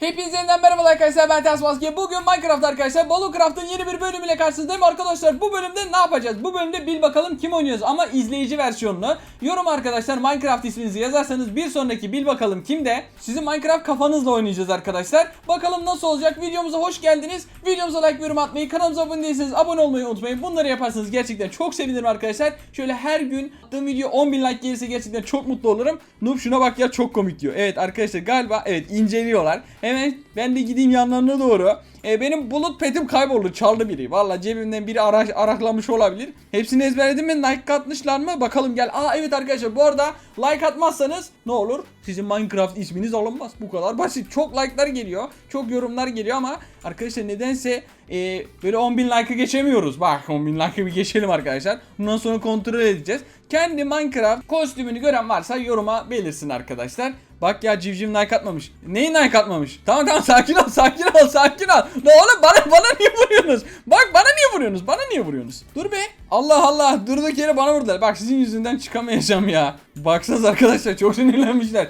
Hepinize yeniden arkadaşlar ben Ters. Bugün Minecraft arkadaşlar Battlecraft'ın yeni bir bölümüyle karşınızdayım arkadaşlar. Bu bölümde ne yapacağız? Bu bölümde bil bakalım kim oynuyoruz ama izleyici versiyonunu. Yorum arkadaşlar Minecraft isminizi yazarsanız bir sonraki bil bakalım kimde sizin Minecraft kafanızla oynayacağız arkadaşlar. Bakalım nasıl olacak? Videomuza hoş geldiniz. Videomuza like yorum atmayı, kanalımıza abone değilseniz abone olmayı unutmayın. Bunları yaparsanız gerçekten çok sevinirim arkadaşlar. Şöyle her gün attığım video 10.000 like gelirse gerçekten çok mutlu olurum. Noob şuna bak ya çok komik diyor. Evet arkadaşlar galiba evet inceliyorlar. Hemen ben de gideyim yanlarına doğru. E, benim bulut petim kayboldu. Çaldı biri. Valla cebimden biri ara, araklamış olabilir. Hepsini ezberledim mi? Like atmışlar mı? Bakalım gel. Aa evet arkadaşlar bu arada like atmazsanız ne olur? Sizin Minecraft isminiz alınmaz. Bu kadar basit. Çok like'lar geliyor. Çok yorumlar geliyor ama arkadaşlar nedense e, böyle 10.000 like'ı geçemiyoruz. Bak 10.000 like'ı bir geçelim arkadaşlar. Bundan sonra kontrol edeceğiz. Kendi Minecraft kostümünü gören varsa yoruma belirsin arkadaşlar. Bak ya civciv like atmamış. Neyi like atmamış? Tamam tamam sakin ol sakin ol sakin ol. Ne oğlum bana bana niye vuruyorsunuz? Bak bana niye vuruyorsunuz? Bana niye vuruyorsunuz? Dur be. Allah Allah durduk yere bana vurdular. Bak sizin yüzünden çıkamayacağım ya. Baksanız arkadaşlar çok sinirlenmişler.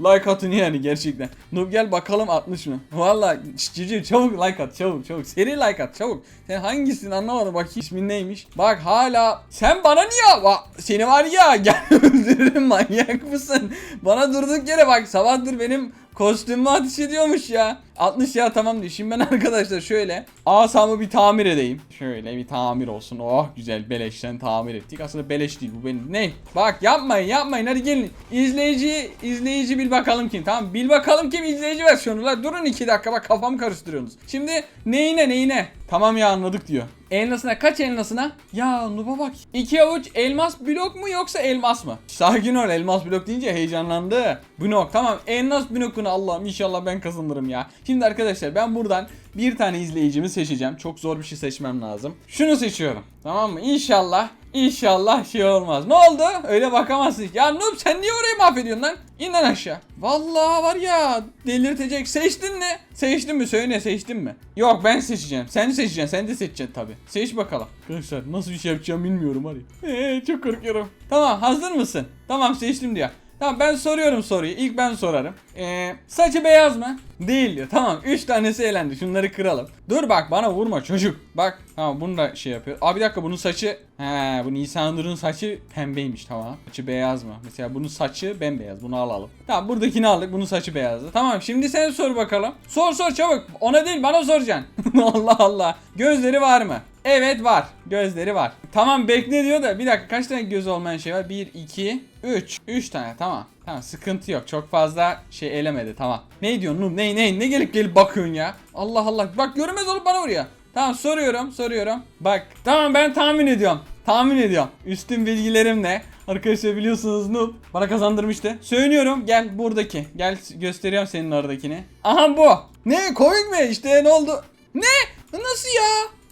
Like atın yani gerçekten. Noob gel bakalım atmış mı? Valla civciv çabuk like at çabuk çabuk. Seri like at çabuk. Sen hangisini anlamadım bak ismin neymiş? Bak hala sen bana niye? Va seni var ya gel öldürürüm manyak mısın? Bana durduk yere bak sabahtır benim kostümü ateş ediyormuş ya. 60 ya tamam diyor. Şimdi ben arkadaşlar şöyle asamı bir tamir edeyim. Şöyle bir tamir olsun. Oh güzel beleşten tamir ettik. Aslında beleş değil bu benim. Ne? Bak yapmayın yapmayın hadi gelin. İzleyici izleyici bil bakalım kim. Tamam bil bakalım kim izleyici versiyonu. La durun 2 dakika bak kafamı karıştırıyorsunuz. Şimdi neyine neyine? Tamam ya anladık diyor. Elmasına kaç elmasına? Ya Nuba bak. İki avuç elmas blok mu yoksa elmas mı? Sakin ol elmas blok deyince heyecanlandı. Blok tamam elmas blokunu Allah'ım inşallah ben kazanırım ya. Şimdi arkadaşlar ben buradan bir tane izleyicimi seçeceğim. Çok zor bir şey seçmem lazım. Şunu seçiyorum. Tamam mı? İnşallah İnşallah şey olmaz. Ne oldu? Öyle bakamazsın. Ya Noob sen niye orayı mahvediyorsun lan? İn lan aşağı. Vallahi var ya delirtecek. Seçtin mi? Seçtin mi? Söyle seçtin mi? Yok ben seçeceğim. Sen seçeceksin. Sen de seçeceksin tabi. Seç bakalım. Arkadaşlar nasıl bir şey yapacağım bilmiyorum ya. Ee, çok korkuyorum. Tamam hazır mısın? Tamam seçtim diyor. Tamam ben soruyorum soruyu. İlk ben sorarım. Ee, saçı beyaz mı? Değil diyor. Tamam 3 tanesi elendi. Şunları kıralım. Dur bak bana vurma çocuk. Bak tamam bunu da şey yapıyor. Abi bir dakika bunun saçı. He bu Nisan Nur'un saçı pembeymiş tamam. Saçı beyaz mı? Mesela bunun saçı bembeyaz. Bunu alalım. Tamam buradakini aldık. Bunun saçı beyazdı. Tamam şimdi sen sor bakalım. Sor sor çabuk. Ona değil bana soracaksın. Allah Allah. Gözleri var mı? Evet var. Gözleri var. Tamam bekle diyor da bir dakika kaç tane göz olmayan şey var? 1, 2, 3. 3 tane tamam. Tamam sıkıntı yok. Çok fazla şey elemedi tamam. Ne diyorsun Nur? Ne ne ne gelip gelip bakıyorsun ya? Allah Allah. Bak görmez olup bana vuruyor. Tamam soruyorum soruyorum. Bak tamam ben tahmin ediyorum. Tahmin ediyorum. Üstün bilgilerim ne? Arkadaşlar biliyorsunuz Noob bana kazandırmıştı. Söylüyorum gel buradaki. Gel gösteriyorum senin oradakini. Aha bu. Ne komik mi? İşte ne oldu? Ne? Nasıl ya?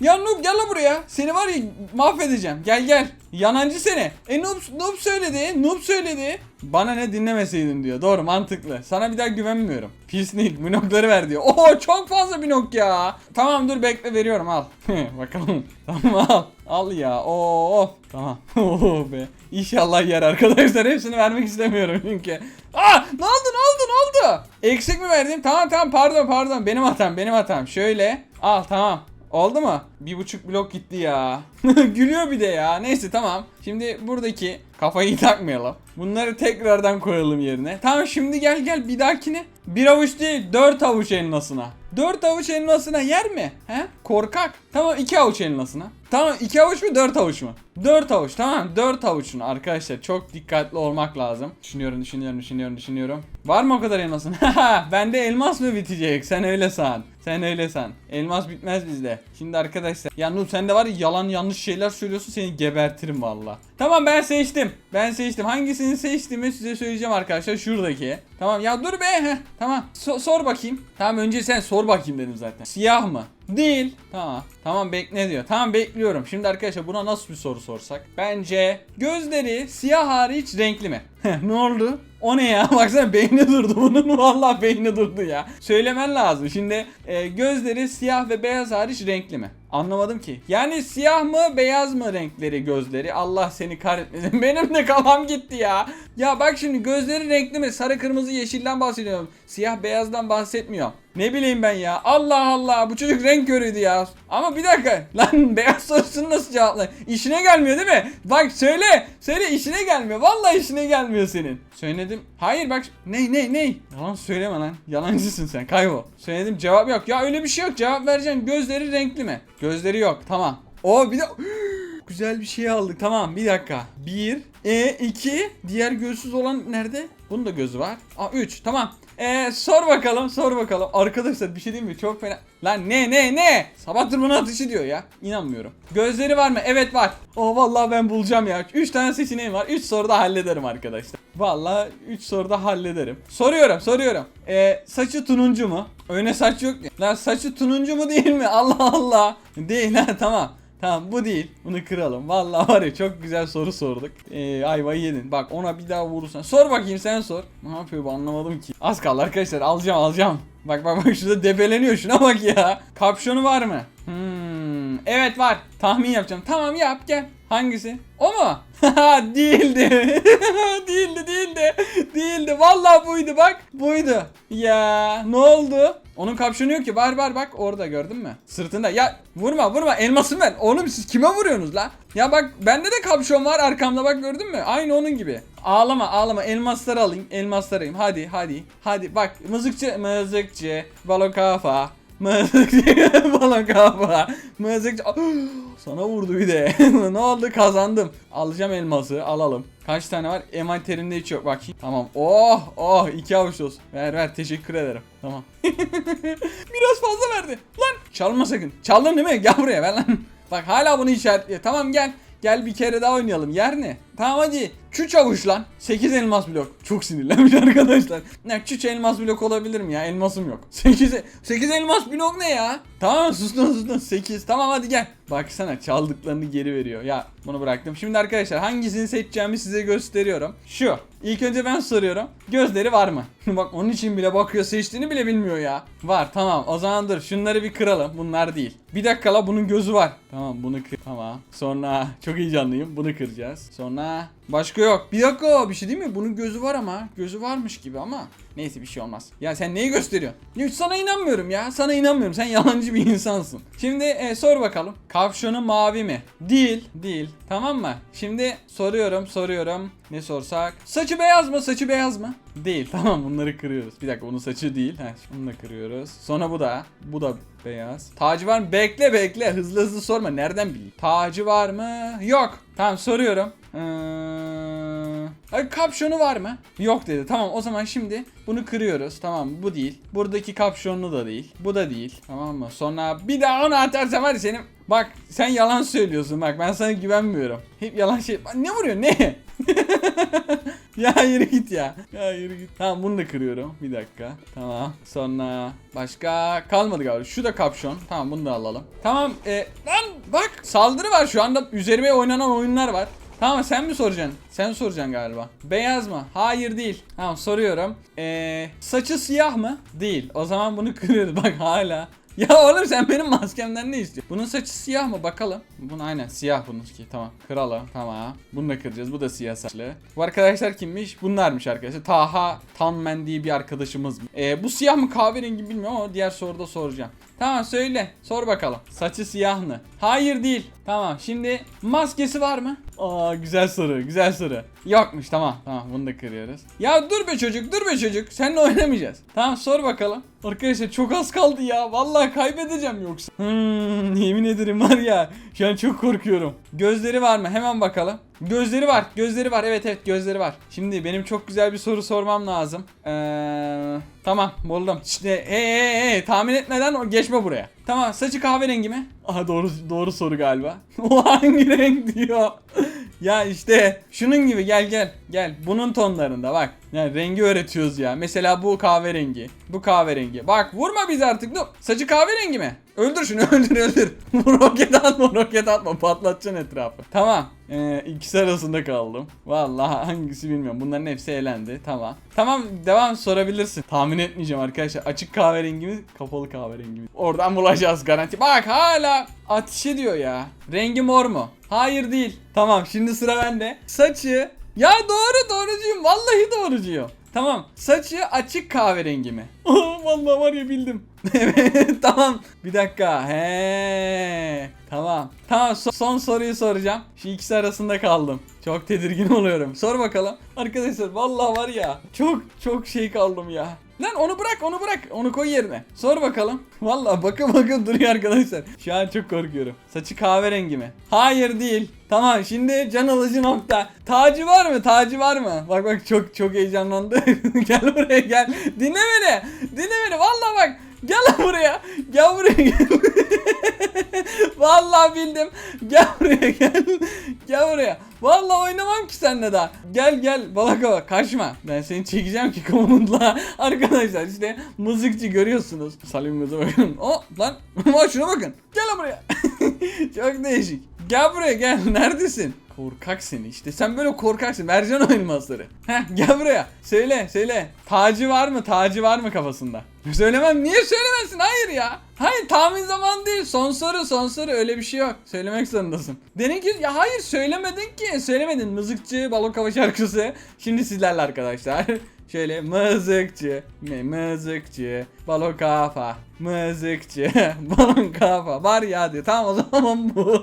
Ya Noob gel lan buraya. Seni var ya mahvedeceğim. Gel gel. Yanancı seni. E Noob, Noob söyledi. Noob söyledi. Bana ne dinlemeseydin diyor. Doğru mantıklı. Sana bir daha güvenmiyorum. Pislik binokları ver diyor. Oo çok fazla binok ya. Tamam dur bekle veriyorum al. Bakalım. Tamam al. Al ya. Oo. Tamam. Oo be. İnşallah yer arkadaşlar. Hepsini vermek istemiyorum çünkü. Aa ne oldu ne oldu ne oldu? Eksik mi verdim? Tamam tamam pardon pardon. Benim hatam benim hatam. Şöyle. Al tamam. Oldu mu? Bir buçuk blok gitti ya. Gülüyor bir de ya. Neyse tamam. Şimdi buradaki kafayı takmayalım. Bunları tekrardan koyalım yerine. Tamam şimdi gel gel bir dahakine. Bir avuç değil dört avuç elmasına. Dört avuç elmasına yer mi? He? Korkak. Tamam iki avuç elmasına. Tamam iki avuç mu dört avuç mu? Dört avuç tamam dört avuçun arkadaşlar çok dikkatli olmak lazım. Düşünüyorum düşünüyorum düşünüyorum düşünüyorum. Var mı o kadar elmasın? Bende elmas mı bitecek sen öyle san. Sen öyle san. Elmas bitmez bizde. Şimdi arkadaşlar. Ya Nur sen de var ya yalan yanlış şeyler söylüyorsun seni gebertirim valla. Tamam ben seçtim. Ben seçtim. Hangisini seçtiğimi size söyleyeceğim arkadaşlar. Şuradaki. Tamam ya dur be. Heh, tamam. So- sor bakayım. Tamam önce sen sor bakayım dedim zaten. Siyah mı? Değil. Tamam. Tamam bekle diyor. Tamam bekliyorum. Şimdi arkadaşlar buna nasıl bir soru sorsak? Bence gözleri siyah hariç renkli mi? ne oldu? O ne ya? Baksana beyni durdu bunun. Vallahi beyni durdu ya. Söylemen lazım. Şimdi e, gözleri siyah ve beyaz hariç renkli mi? Anlamadım ki. Yani siyah mı beyaz mı renkleri gözleri? Allah seni kahretmesin. Benim de kafam gitti ya. Ya bak şimdi gözleri renkli mi? Sarı kırmızı yeşilden bahsediyorum. Siyah beyazdan bahsetmiyor. Ne bileyim ben ya. Allah Allah bu çocuk renk körüydü ya. Ama bir dakika. Lan beyaz sorusunu nasıl cevapla? İşine gelmiyor değil mi? Bak söyle. Söyle işine gelmiyor. Vallahi işine gelmiyor senin. Söyledim. Hayır bak. Ne ne ne? Yalan söyleme lan. Yalancısın sen. Kaybol. Söyledim cevap yok. Ya öyle bir şey yok. Cevap vereceksin. Gözleri renkli mi? Gözleri yok. Tamam. O bir de Güzel bir şey aldık. Tamam bir dakika. Bir. E iki. Diğer gözsüz olan nerede? Bunun da gözü var. Aa üç. Tamam. E sor bakalım. Sor bakalım. Arkadaşlar bir şey diyeyim mi? Çok fena. Lan ne ne ne? Sabahtır buna atışı diyor ya. İnanmıyorum. Gözleri var mı? Evet var. Oh vallahi ben bulacağım ya. 3 tane seçeneğim var. 3 soruda hallederim arkadaşlar. Vallahi 3 soruda hallederim. Soruyorum, soruyorum. E, saçı turuncu mu? Öne saç yok. Lan saçı turuncu mu değil mi? Allah Allah. Değil ha tamam. Tamam bu değil. Bunu kıralım. Vallahi var ya çok güzel soru sorduk. Ee, ayvayı yedin. Bak ona bir daha vurursan. Sor bakayım sen sor. Ne yapıyor bu anlamadım ki. Az kaldı arkadaşlar. Alacağım alacağım. Bak bak bak şurada debeleniyor şuna bak ya. Kapşonu var mı? Hmm, evet var. Tahmin yapacağım. Tamam yap gel. Hangisi? O mu? değildi. değildi değildi. Değildi. Vallahi buydu bak. Buydu. Ya ne oldu? Onun kapşonu yok ki. Var var bak orada gördün mü? Sırtında. Ya vurma vurma elmasını ver. Oğlum siz kime vuruyorsunuz la? Ya bak bende de kapşon var arkamda bak gördün mü? Aynı onun gibi. Ağlama ağlama elmasları alayım. Elmasları alayım. Hadi hadi. Hadi bak mızıkçı mızıkçı balon kafa. Mızıkçı balon kafa. Mızıkçı sana vurdu bir de. ne oldu kazandım. Alacağım elması alalım. Kaç tane var? Envanterimde hiç yok. Bak tamam. Oh oh iki avuç olsun. Ver ver teşekkür ederim. Tamam. Biraz fazla verdi. Lan çalma sakın. Çaldın değil mi? Gel buraya ver lan. Bak hala bunu işaretliyor. Tamam gel. Gel bir kere daha oynayalım. Yer ne? Tamam hadi. Çüç avuç lan. 8 elmas blok. Çok sinirlenmiş arkadaşlar. Ne çüç elmas blok olabilir mi ya? Elmasım yok. 8 8 elmas blok ne ya? Tamam sustun sustun 8. Tamam hadi gel. Baksana çaldıklarını geri veriyor. Ya bunu bıraktım. Şimdi arkadaşlar hangisini seçeceğimi size gösteriyorum. Şu. İlk önce ben soruyorum. Gözleri var mı? Bak onun için bile bakıyor seçtiğini bile bilmiyor ya. Var tamam o zaman dur şunları bir kıralım. Bunlar değil. Bir dakika la bunun gözü var. Tamam bunu kır. Tamam. Sonra çok heyecanlıyım. Bunu kıracağız. Sonra başka yok. Bir dakika bir şey değil mi? Bunun gözü var ama. Gözü varmış gibi ama. Neyse bir şey olmaz. Ya sen neyi gösteriyorsun? Ya sana inanmıyorum ya. Sana inanmıyorum. Sen yalancı bir insansın. Şimdi e, sor bakalım. Kapşonu mavi mi? Değil. Değil. Tamam mı? Şimdi soruyorum soruyorum. Ne sorsak? Saçı beyaz mı? Saçı beyaz mı? Değil. Tamam bunları kırıyoruz. Bir dakika bunun saçı değil. Heh, bunu da kırıyoruz. Sonra bu da. Bu da beyaz. Tacı var mı? Bekle bekle. Hızlı hızlı sorma. Nereden bileyim? Tacı var mı? Yok. Tamam soruyorum. Ee, kapşonu var mı? Yok dedi. Tamam o zaman şimdi bunu kırıyoruz. Tamam bu değil. Buradaki kapşonlu da değil. Bu da değil. Tamam mı? Sonra bir daha onu atarsam var senin... Bak sen yalan söylüyorsun bak ben sana güvenmiyorum. Hep yalan şey... Ne vuruyor ne? ya yürü git ya. Ya yürü git. Tamam bunu da kırıyorum. Bir dakika. Tamam. Sonra başka kalmadı galiba. Şu da kapşon. Tamam bunu da alalım. Tamam. E, lan bak saldırı var şu anda. Üzerime oynanan oyunlar var. Tamam sen mi soracaksın? Sen soracaksın galiba. Beyaz mı? Hayır değil. Tamam soruyorum. Ee, saçı siyah mı? Değil. O zaman bunu kırıyoruz. Bak hala. Ya oğlum sen benim maskemden ne istiyorsun? Bunun saçı siyah mı bakalım. Bunun aynen siyah bununki. Tamam. Kıralım. Tamam. Bunu da kıracağız. Bu da siyah saçlı. Bu arkadaşlar kimmiş? Bunlarmış arkadaşlar. Taha Tanmen diye bir arkadaşımız. Ee, bu siyah mı kahverengi bilmiyorum ama diğer soruda soracağım. Tamam söyle. Sor bakalım. Saçı siyah mı? Hayır değil. Tamam şimdi maskesi var mı? Aa güzel soru güzel soru. Yokmuş tamam tamam bunu da kırıyoruz. Ya dur be çocuk dur be çocuk. Seninle oynamayacağız. Tamam sor bakalım. Arkadaşlar çok az kaldı ya. Vallahi kaybedeceğim yoksa. Hmm, yemin ederim var ya. Şu an çok korkuyorum. Gözleri var mı? Hemen bakalım. Gözleri var. Gözleri var. Evet evet gözleri var. Şimdi benim çok güzel bir soru sormam lazım. Ee, tamam buldum. İşte hey hey hey tahmin etmeden geçme buraya. Tamam saçı kahverengi mi? Aha doğru doğru soru galiba. o hangi renk diyor. Ya işte şunun gibi gel gel gel bunun tonlarında bak. Yani rengi öğretiyoruz ya. Mesela bu kahverengi. Bu kahverengi. Bak vurma biz artık. Dur. Saçı kahverengi mi? Öldür şunu öldür öldür. roket atma roket atma patlatacaksın etrafı. Tamam. Ee, ikisi arasında kaldım. Vallahi hangisi bilmiyorum. Bunların hepsi elendi. Tamam. Tamam devam sorabilirsin. Tahmin etmeyeceğim arkadaşlar. Açık kahverengi mi? Kapalı kahverengi mi? Oradan bulacağız garanti. Bak hala ateş ediyor ya. Rengi mor mu? Hayır değil. Tamam şimdi sıra bende. Saçı ya doğru doğrucuyum. Vallahi doğrucuyum. Tamam. Saçı açık kahverengi mi? Vallahi var ya bildim. Tamam. Bir dakika. He. Tamam. Tamam son, son soruyu soracağım. Şu ikisi arasında kaldım. Çok tedirgin oluyorum. Sor bakalım. Arkadaşlar vallahi var ya çok çok şey kaldım ya. Lan onu bırak onu bırak onu koy yerine. Sor bakalım. Vallahi bakın bakın duruyor arkadaşlar. Şu an çok korkuyorum. Saçı kahverengi mi? Hayır değil. Tamam şimdi can alıcı nokta. Tacı var mı? Tacı var mı? Bak bak çok çok heyecanlandı. gel buraya gel. Dinle beni. Dinle beni. Vallahi bak. Gel lan buraya. Gel buraya gel. Vallahi bildim. Gel buraya gel. Gel buraya. Vallahi oynamam ki seninle daha. Gel gel balakova kaçma. Ben seni çekeceğim ki komutla. Arkadaşlar işte mızıkçı görüyorsunuz. Salim Gaz'a bakın. O lan. Bak şuna bakın. Gel lan buraya. Çok değişik. Gel buraya gel. Neredesin? Korkak seni işte. Sen böyle korkaksın. Mercan elmasları. Heh gel buraya. Söyle söyle. Tacı var mı? Tacı var mı kafasında? Söylemem. Niye söylemezsin? Hayır ya. Hayır tahmin zamanı değil. Son soru son soru öyle bir şey yok. Söylemek zorundasın. Dedin ki ya hayır söylemedin ki. Söylemedin. Mızıkçı balon hava şarkısı. Şimdi sizlerle arkadaşlar. Şöyle mızıkçı, mızıkçı, balon kafa, mızıkçı, balon kafa. Var ya hadi tamam o zaman bu.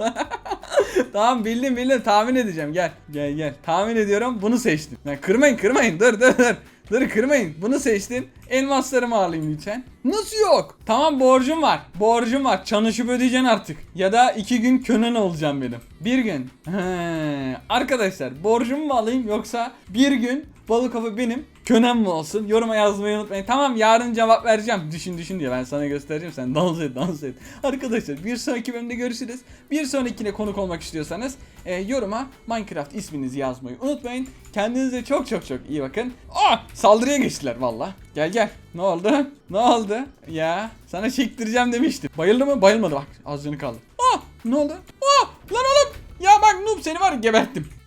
tamam bildim bildim tahmin edeceğim gel. Gel gel tahmin ediyorum bunu seçtim. Ya kırmayın kırmayın dur dur dur. Dur kırmayın bunu seçtin. Elmaslarımı alayım lütfen. Nasıl yok? Tamam borcum var. Borcum var. Çalışıp ödeyeceksin artık. Ya da iki gün könen olacağım benim. Bir gün. He. Arkadaşlar borcumu mu alayım yoksa bir gün balık avı benim könem mi olsun? Yoruma yazmayı unutmayın. Tamam yarın cevap vereceğim. Düşün düşün diye ben sana göstereceğim. Sen dans et dans et. Arkadaşlar bir sonraki bölümde görüşürüz. Bir sonrakine konuk olmak istiyorsanız e, yoruma Minecraft isminizi yazmayı unutmayın. Kendinize çok çok çok iyi bakın. Aa saldırıya geçtiler valla. Gel gel. Ne oldu? Ne oldu? Ya sana çektireceğim demiştim. Bayıldı mı? Bayılmadı bak. Az kaldı. Aa ne oldu? Aa lan oğlum. Ya bak noob seni var geberttim.